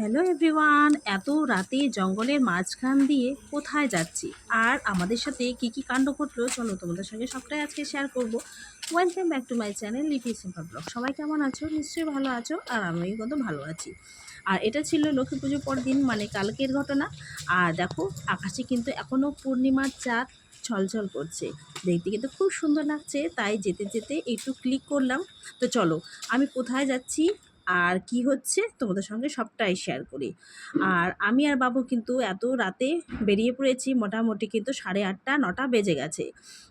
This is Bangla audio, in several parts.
হ্যালো এভরিওয়ান, এত রাতে জঙ্গলের মাঝখান দিয়ে কোথায় যাচ্ছি? আর আমাদের সাথে কি কি কাণ্ড ঘটলো? চলো তোমাদের সঙ্গে সবটাই আজকে শেয়ার করব। Welcome back to my channel Lipi simple blog সবাই কেমন আছো? নিশ্চয়ই ভালো আছো, আর আমিও কিন্তু ভালো আছি। আর এটা ছিল লক্ষ্মী পুজো পর দিন মানে কালকের ঘটনা। আর দেখো, আকাশে কিন্তু এখনও পূর্ণিমার চাঁদ ছলছল করছে। দেখতে কিন্তু খুব সুন্দর লাগছে, তাই যেতে যেতে একটু ক্লিক করলাম। তো চলো, আমি কোথায় যাচ্ছি? আর কি হচ্ছে তোমাদের সঙ্গে সবটাই শেয়ার করি। আর আমি আর বাবু কিন্তু এত রাতে বেরিয়ে পড়েছি, মোটামুটি কিন্তু সাড়ে আটটা, নটা বেজে গেছে।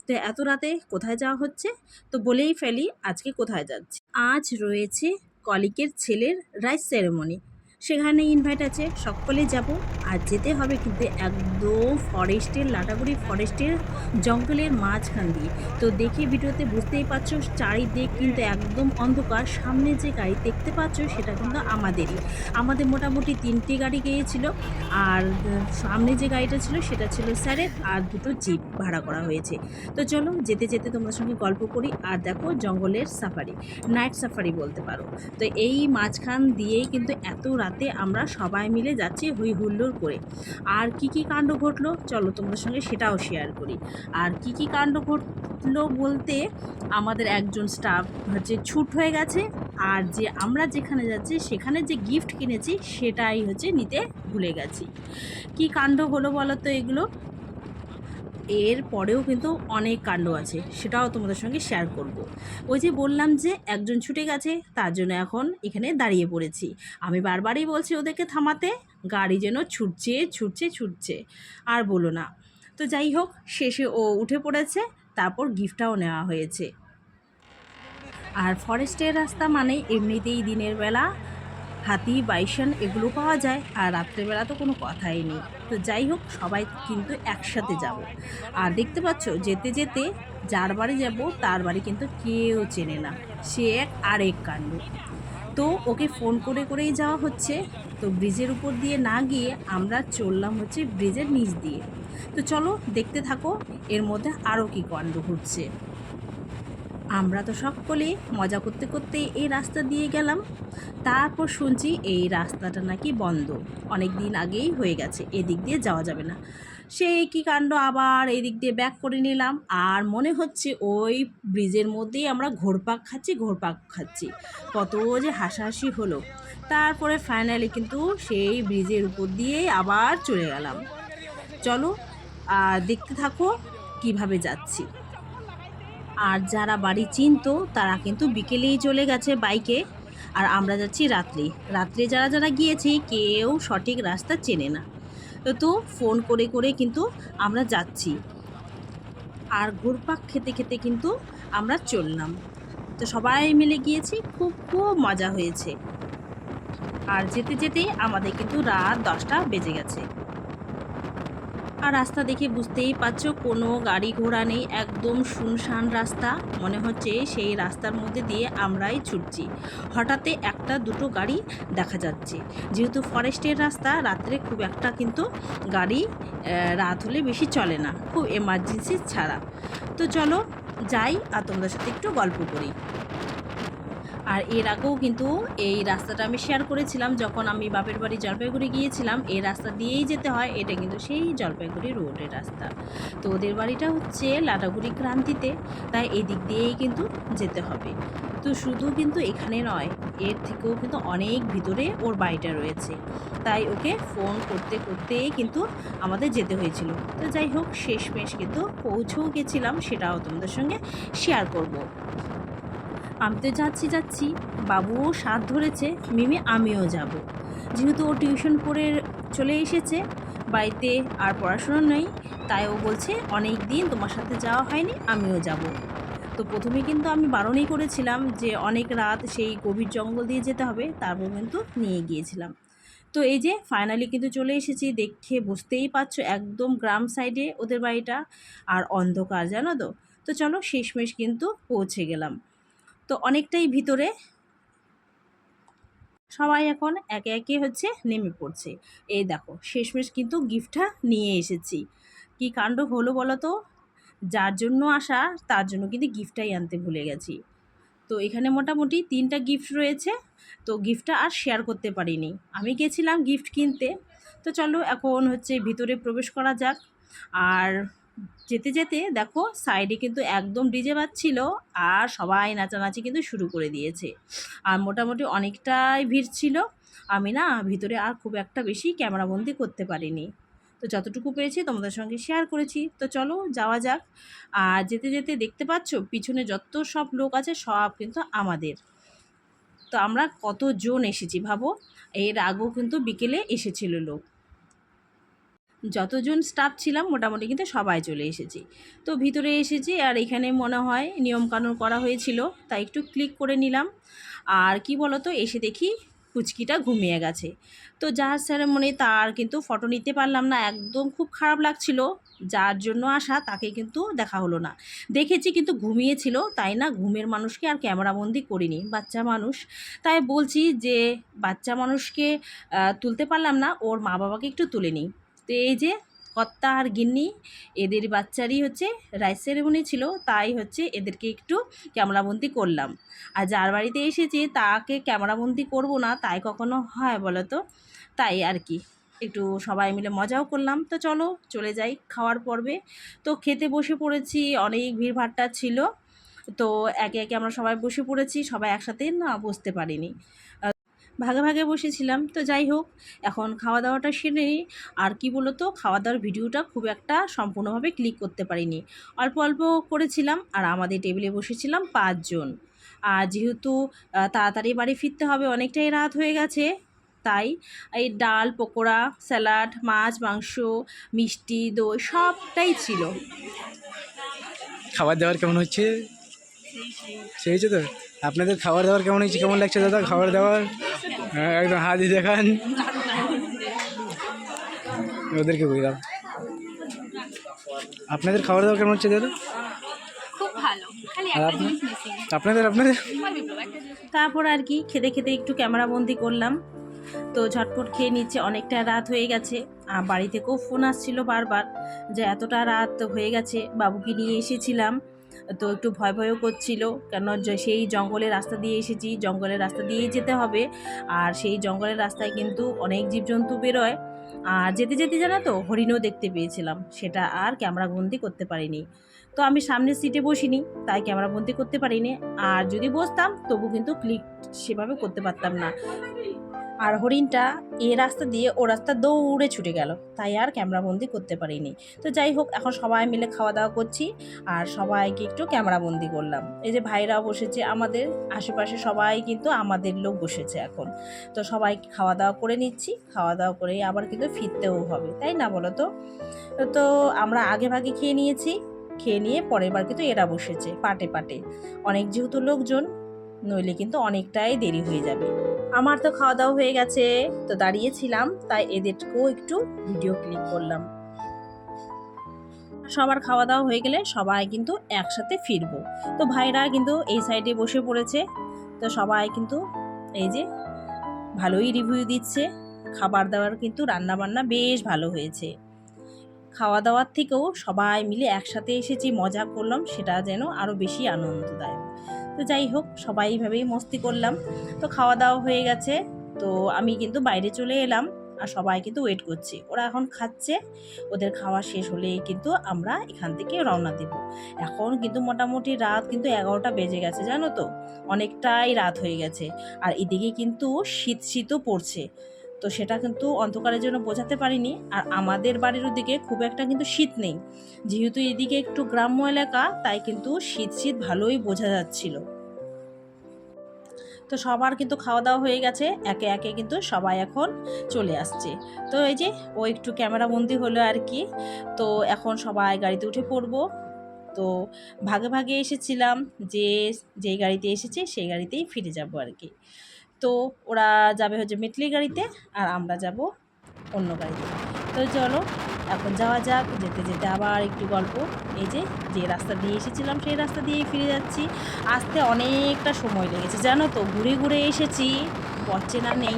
তো এত রাতে কোথায় যাওয়া হচ্ছে? তো বলেই ফেলি আজকে কোথায় যাচ্ছি। আজ রয়েছে কলিকের ছেলের রাইস সেরেমনি সেখানে ইনভাইট আছে সকলে যাব। আর যেতে হবে কিন্তু একদম ফরেস্টের, লাটাগুড়ি ফরেস্টের জঙ্গলের মাঝখান দিয়ে। তো দেখে ভিডিওতে বুঝতেই পারছ, চারিদিক কিন্তু একদম অন্ধকার। সামনে যে গাড়ি দেখতে পাচ্ছ, সেটা কিন্তু আমাদেরই। আমাদের মোটামুটি তিনটে গাড়ি গিয়েছিল আর সামনে যে গাড়িটা ছিল, সেটা ছিল স্যারের আর দুটো জিপ ভাড়া করা হয়েছে। তো চলো যেতে যেতে তোমার সঙ্গে গল্প করি আর দেখো জঙ্গলের সাফারি, নাইট সাফারি বলতে পারো। তো এই মাঝখান দিয়েই কিন্তু এত রাতে আমরা সবাই মিলে যাচ্ছি হুই হুল্লোড় করে। আর কি কি কাণ্ড ঘটলো? চলো তোমাদের সঙ্গে সেটাও শেয়ার করি। আর কি কি কাণ্ড ঘটলো বলতে আমাদের একজন স্টাফ হচ্ছে ছুট হয়ে গেছে আর যে আমরা যেখানে যাচ্ছি, সেখানে যে গিফট কিনেছি, সেটাই হচ্ছে নিতে ভুলে গেছি। কি কাণ্ড হলো বলো তো এগুলো? এর পরেও কিন্তু অনেক কাণ্ড আছে, সেটাও তোমাদের সঙ্গে শেয়ার করব। ওই যে বললাম যে একজন ছুটে গেছে, তার জন্য এখন এখানে দাঁড়িয়ে পড়েছি। আমি বারবারই বলছি ওদেরকে থামাতে, গাড়ি যেন ছুটছে ছুটছে ছুটছে, আর বলো না। তো যাই হোক, শেষে ও উঠে পড়েছে, তারপর গিফটটাও নেওয়া হয়েছে। আর ফরেস্টের রাস্তা মানে এমনিতেই দিনের বেলা। হাতি বাইসন এগুলো পাওয়া যায় আর রাত্রেবেলা তো কোনো কথাই নেই। তো যাই হোক, সবাই কিন্তু একসাথে যাব। আর দেখতে পাচ্ছ, যেতে যেতে যার বাড়ি যাব, তার বাড়ি কিন্তু কেউ চেনে না। সে এক আরেক কাণ্ড। তো ওকে ফোন করে করেই যাওয়া হচ্ছে। তো ব্রিজের উপর দিয়ে না গিয়ে আমরা চললাম হচ্ছে ব্রিজের নিচ দিয়ে। তো চলো, দেখতে থাকো, এর মধ্যে আরও কী কাণ্ড ঘটছে। আমরা তো সকলে মজা করতে করতে এই রাস্তা দিয়ে গেলাম। তারপর শুনছি এই রাস্তাটা নাকি বন্ধ। অনেক দিন আগেই হয়ে গেছে, এদিক দিয়ে যাওয়া যাবে না। সেই কী কাণ্ড আবার এদিক দিয়ে ব্যাক করে নিলাম। আর মনে হচ্ছে ওই ব্রিজের মধ্যেই আমরা ঘোরপাক খাচ্ছি ঘোরপাক খাচ্ছি। কত যে হাসাহাসি হলো। তারপরে ফাইনালি কিন্তু সেই ব্রিজের উপর দিয়ে আবার চলে গেলাম। চলো আর দেখতে থাকো কীভাবে যাচ্ছি। আর যারা বাড়ি চিনতো, তারা কিন্তু বিকেলেই চলে গেছে বাইকে। আর আমরা যাচ্ছি রাত্রি। রাত্রে যারা যারা গিয়েছি, কেউ সঠিক রাস্তা চেনে না। তো ফোন করে করে কিন্তু আমরা যাচ্ছি। আর ঘুরপাক খেতে খেতে কিন্তু আমরা চললাম। তো সবাই মিলে গিয়েছি, খুব খুব মজা হয়েছে। আর যেতে যেতেই আমাদের কিন্তু রাত দশটা বেজে গেছে। আর রাস্তা দেখে বুঝতেই পারছ, কোনো গাড়ি ঘোড়া নেই, একদম শুনশান রাস্তা। মনে হচ্ছে সেই রাস্তার মধ্যে দিয়ে আমরাই ছুটছি। হঠাৎ একটা দুটো গাড়ি দেখা যাচ্ছে। যেহেতু ফরেস্টের রাস্তা, রাত্রে খুব একটা কিন্তু গাড়ি রাত হলে বেশি চলে না, খুব এমার্জেন্সি ছাড়া। তো চলো যাই আর তোমাদের সাথে একটু গল্প করি। আর এর আগেও কিন্তু এই রাস্তাটা আমি শেয়ার করেছিলাম, যখন আমি বাপের বাড়ি জলপাইগুড়ি গিয়েছিলাম, এই রাস্তা দিয়েই যেতে হয়, এটা কিন্তু সেই জলপাইগুড়ি রোডের রাস্তা। তো ওদের বাড়িটা হচ্ছে লাটাগুড়ি ক্রান্তিতে, তাই এদিক দিয়েই কিন্তু যেতে হবে। তো শুধু কিন্তু এখানে নয়, এর থেকেও কিন্তু অনেক ভিতরে ওর বাড়িটা রয়েছে। তাই ওকে ফোন করতে করতে কিন্তু আমাদের যেতে হয়েছিল। তো যাই হোক, শেষমেশ কিন্তু পৌঁছেও গেছিলাম, সেটাও তোমাদের সঙ্গে শেয়ার করব। আমি তো যাচ্ছি যাচ্ছি, বাবুও সাথ ধরেছে, মিমি আমিও যাব। যেহেতু ও টিউশন করে চলে এসেছে, বাড়িতে আর পড়াশোনা নেই, তাই ও বলছে অনেক দিন তোমার সাথে যাওয়া হয়নি, আমিও যাব। তো প্রথমে কিন্তু আমি বারণই করেছিলাম যে অনেক রাত সেই গভীর জঙ্গল দিয়ে যেতে হবে, তারপর কিন্তু নিয়ে গিয়েছিলাম। তো এই যে ফাইনালি কিন্তু চলে এসেছি, দেখে বুঝতেই পারছ একদম গ্রাম সাইডে ওদের বাড়িটা, আর অন্ধকার জানো তো? তো চলো শেষমেশ কিন্তু পৌঁছে গেলাম। তো অনেকটাই ভিতরে সবাই এখন একে একে হচ্ছে নেমে পড়ছে। এই দেখো, শেষমেশ কিন্তু গিফটটা নিয়ে এসেছি। কি কাণ্ড হলো বলো তো? যার জন্য আসা, তার জন্য কিন্তু গিফটটাই আনতে ভুলে গেছি। তো এখানে মোটামুটি তিনটা গিফট রয়েছে, তো গিফটটা আর শেয়ার করতে পারিনি। আমি গেছিলাম গিফট কিনতে। তো চলো এখন হচ্ছে ভিতরে প্রবেশ করা যাক। আর যেতে যেতে দেখো সাইডে কিন্তু একদম ডিজে বাজছিল আর সবাই নাচানাচি কিন্তু শুরু করে দিয়েছে। আর মোটামুটি অনেকটাই ভিড় ছিল। আমি না ভিতরে আর খুব একটা বেশি ক্যামেরাবন্দি করতে পারিনি। তো যতটুকু পেরেছি তোমাদের সঙ্গে শেয়ার করেছি। তো চলো যাওয়া যাক। আর যেতে যেতে দেখতে পাচ্ছ পিছনে যত সব লোক আছে সব কিন্তু আমাদের। তো আমরা কতজন এসেছি ভাবো? এর আগেও কিন্তু বিকেলে এসেছিল লোক। যতজন স্টাফ ছিলাম, মোটামুটি কিন্তু সবাই চলে এসেছি। তো ভিতরে এসেছি আর এখানে মনে হয় নিয়মকানুন করা হয়েছিল, তাই একটু ক্লিক করে নিলাম। আর কি বলতো, এসে দেখি কুচকিটা ঘুমিয়ে গেছে। তো যার সেরেমনি তার কিন্তু ফটো নিতে পারলাম না, একদম খুব খারাপ লাগছিল। যার জন্য আসা তাকে কিন্তু দেখা হলো না। দেখেছি কিন্তু ঘুমিয়েছিল, তাই না? ঘুমের মানুষকে আর ক্যামেরাবন্দি করিনি, বাচ্চা মানুষ। তাই বলছি যে, বাচ্চা মানুষকে তুলতে পারলাম না, ওর মা বাবাকে একটু তুলে নিই। তো এই যে কর্তা আর গিন্নি, এদের বাচ্চারই হচ্ছে রাইস সেরেমনি ছিল, তাই হচ্ছে এদেরকে একটু ক্যামেরাবন্দি করলাম। আর যার বাড়িতে এসেছি তাকে ক্যামেরাবন্দি করব না, তাই কখনো হয় বলো তো? তাই আর কি। একটু সবাই মিলে মজাও করলাম। তো চলো, চলে যাই খাওয়ার পর্বে। তো খেতে বসে পড়েছি, অনেক ভিড়ভাট্টা ছিল। তো একে একে আমরা সবাই বসে পড়েছি, সবাই একসাথে না বসতে পারিনি। ভাগে ভাগে বসেছিলাম। তো যাই হোক, এখন খাওয়া দাওয়াটা সেরে নিই। আর কি বলতো খাওয়া দাওয়ার ভিডিওটা খুব একটা সম্পূর্ণভাবে ক্লিক করতে পারিনি। অল্প অল্প করেছিলাম আর আমাদের টেবিলে বসেছিলাম পাঁচজন। আর যেহেতু তাড়াতাড়ি বাড়ি ফিরতে হবে, অনেকটাই রাত হয়ে গেছে, তাই এই ডাল, পকোড়া, স্যালাড, মাছ, মাংস, মিষ্টি, দই সবটাই ছিল। খাবার দাবার কেমন হচ্ছে? সেই তো? আপনাদের খাবার দাবার কেমন হচ্ছে কেমন লাগছে দাদা? খাবার দাবার? হ্যাঁ একদম হাতি দেখান। ওদেরকে বুঝলাম আপনাদের খাবার দাবার কেমন হচ্ছে দাদা? আপনাদের? আপনাদের তারপর আর কি খেতে খেতে একটু ক্যামেরাবন্দি করলাম। তো ঝটপট খেয়ে নিচ্ছে অনেকটা রাত হয়ে গেছে। আর বাড়ি থেকেও ফোন আসছিল বারবার যে এতটা রাত হয়ে গেছে বাবুকে নিয়ে এসেছিলাম। তো একটু ভয় ভয়ও করছিল। কেন সেই জঙ্গলের রাস্তা দিয়ে এসেছি, জঙ্গলের রাস্তা দিয়েই যেতে হবে। আর সেই জঙ্গলের রাস্তায় কিন্তু অনেক জীবজন্তু বেরোয়। আর যেতে যেতে জানো তো, হরিণও দেখতে পেয়েছিলাম। সেটা আর ক্যামেরা ক্যামেরাবন্দি করতে পারিনি। তো আমি সামনের সিটে বসিনি, তাই ক্যামেরা ক্যামেরাবন্দি করতে পারিনি। আর যদি বসতাম, তবু কিন্তু ক্লিক সেভাবে করতে পারতাম না। আর হরিণটা এ রাস্তা দিয়ে ও রাস্তা দৌড়ে ছুটে গেল। তাই আর ক্যামেরাবন্দি করতে পারিনি। তো যাই হোক, এখন সবাই মিলে খাওয়া দাওয়া করছি আর সবাইকে একটু ক্যামেরাবন্দি করলাম। এই যে ভাইরাও বসেছে আমাদের আশেপাশে সবাই কিন্তু আমাদের লোক বসেছে এখন। তো সবাই খাওয়া দাওয়া করে নিচ্ছি, খাওয়া দাওয়া করে আবার কিন্তু ফিরতেও হবে, তাই না বলো তো? তো আমরা আগে ভাগে খেয়ে নিয়েছি, খেয়ে নিয়ে পরের বার কিন্তু এরা বসেছে পাটে পাটে। অনেক যেহেতু লোকজন নইলে কিন্তু অনেকটাই দেরি হয়ে যাবে। আমার তো খাওয়া দাওয়া হয়ে গেছে, তো দাঁড়িয়েছিলাম, তাই এদেরকেও একটু ভিডিও ক্লিক করলাম। সবার খাওয়া দাওয়া হয়ে গেলে সবাই কিন্তু একসাথে ফিরবো। তো ভাইরা কিন্তু এই সাইডে বসে পড়েছে, তো সবাই কিন্তু এই যে ভালোই রিভিউ দিচ্ছে। খাবার দাবার কিন্তু রান্না বান্না বেশ ভালো হয়েছে। খাওয়া দাওয়ার থেকেও সবাই মিলে একসাথে এসেছি, মজা করলাম, সেটা যেন আরও বেশি আনন্দদায়ক। তো যাই হোক, সবাই এইভাবেই মস্তি করলাম। তো খাওয়া দাওয়া হয়ে গেছে। তো আমি কিন্তু বাইরে চলে এলাম আর সবাই কিন্তু ওয়েট করছি। ওরা এখন খাচ্ছে। ওদের খাওয়া শেষ হলেই কিন্তু আমরা এখান থেকে রওনা দেব। এখন কিন্তু মোটামুটি রাত কিন্তু এগারোটা বেজে গেছে, জানো তো? অনেকটাই রাত হয়ে গেছে। আর এদিকে কিন্তু শীত শীতও পড়ছে। তো সেটা কিন্তু অন্ধকারের জন্য বোঝাতে পারিনি। আর আমাদের বাড়ির ওদিকে খুব একটা কিন্তু শীত নেই। যেহেতু এদিকে একটু গ্রাম্য এলাকা, তাই কিন্তু শীত শীত ভালোই বোঝা যাচ্ছিল। তো সবার কিন্তু খাওয়া দাওয়া হয়ে গেছে। একে একে কিন্তু সবাই এখন চলে আসছে। তো এই যে, ও একটু ক্যামেরা বন্দি হলো আর কি। তো এখন সবাই গাড়িতে উঠে পড়ব। তো ভাগে ভাগে এসেছিলাম যে, যেই গাড়িতে এসেছে, সেই গাড়িতেই ফিরে যাব আর কি। তো ওরা যাবে হচ্ছে মেটলি গাড়িতে আর আমরা যাব অন্য গাড়িতে। তো চলো, এখন যাওয়া যাক, যেতে যেতে আবার একটু গল্প। এই যে যে রাস্তা দিয়ে এসেছিলাম সেই রাস্তা দিয়েই ফিরে যাচ্ছি। আসতে অনেকটা সময় লেগেছে, জানো তো? ঘুরে ঘুরে এসেছি পচেনা নেই।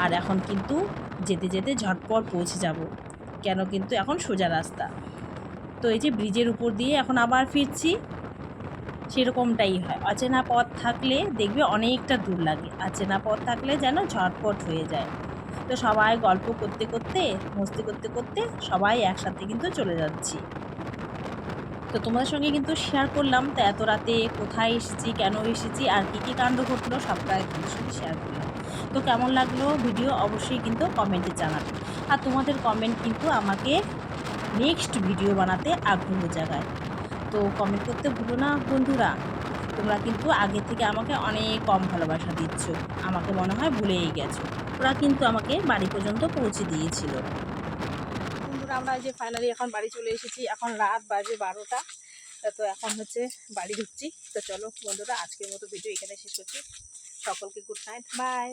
আর এখন কিন্তু যেতে যেতে ঝটপট পৌঁছে যাব। কেন কিন্তু এখন সোজা রাস্তা। তো এই যে ব্রিজের উপর দিয়ে এখন আবার ফিরছি। সেরকমটাই হয়। অচেনা পথ থাকলে দেখবে অনেকটা দূর লাগে। অচেনা পথ থাকলে যেন ঝটপট হয়ে যায়। তো সবাই গল্প করতে করতে, মস্তি করতে করতে সবাই একসাথে কিন্তু চলে যাচ্ছি। তো তোমাদের সঙ্গে কিন্তু শেয়ার করলাম। তো এত রাতে কোথায় এসেছি, কেন এসেছি, আর কী কী কাণ্ড ঘটলো সবটাই তোমাদের সঙ্গে শেয়ার করলাম। তো কেমন লাগল ভিডিও অবশ্যই কিন্তু কমেন্টে জানাবে। আর তোমাদের কমেন্ট কিন্তু আমাকে নেক্সট ভিডিও বানাতে আগ্রহ জাগায়। তো কমেন্ট করতে ভুলো না, বন্ধুরা। তোমরা কিন্তু আগে থেকে আমাকে অনেক কম ভালোবাসা দিচ্ছ। আমাকে মনে হয় ভুলেই গেছো। ওরা কিন্তু আমাকে বাড়ি পর্যন্ত পৌঁছে দিয়েছিল। বন্ধুরা, আমরা যে ফাইনালি এখন বাড়ি চলে এসেছি। এখন রাত বাজে বারোটা। তো এখন হচ্ছে বাড়ি ঢুকছি। তো চলো বন্ধুরা, আজকের মতো ভিডিও এখানে শেষ করছি। সকলকে গুড নাইট বাই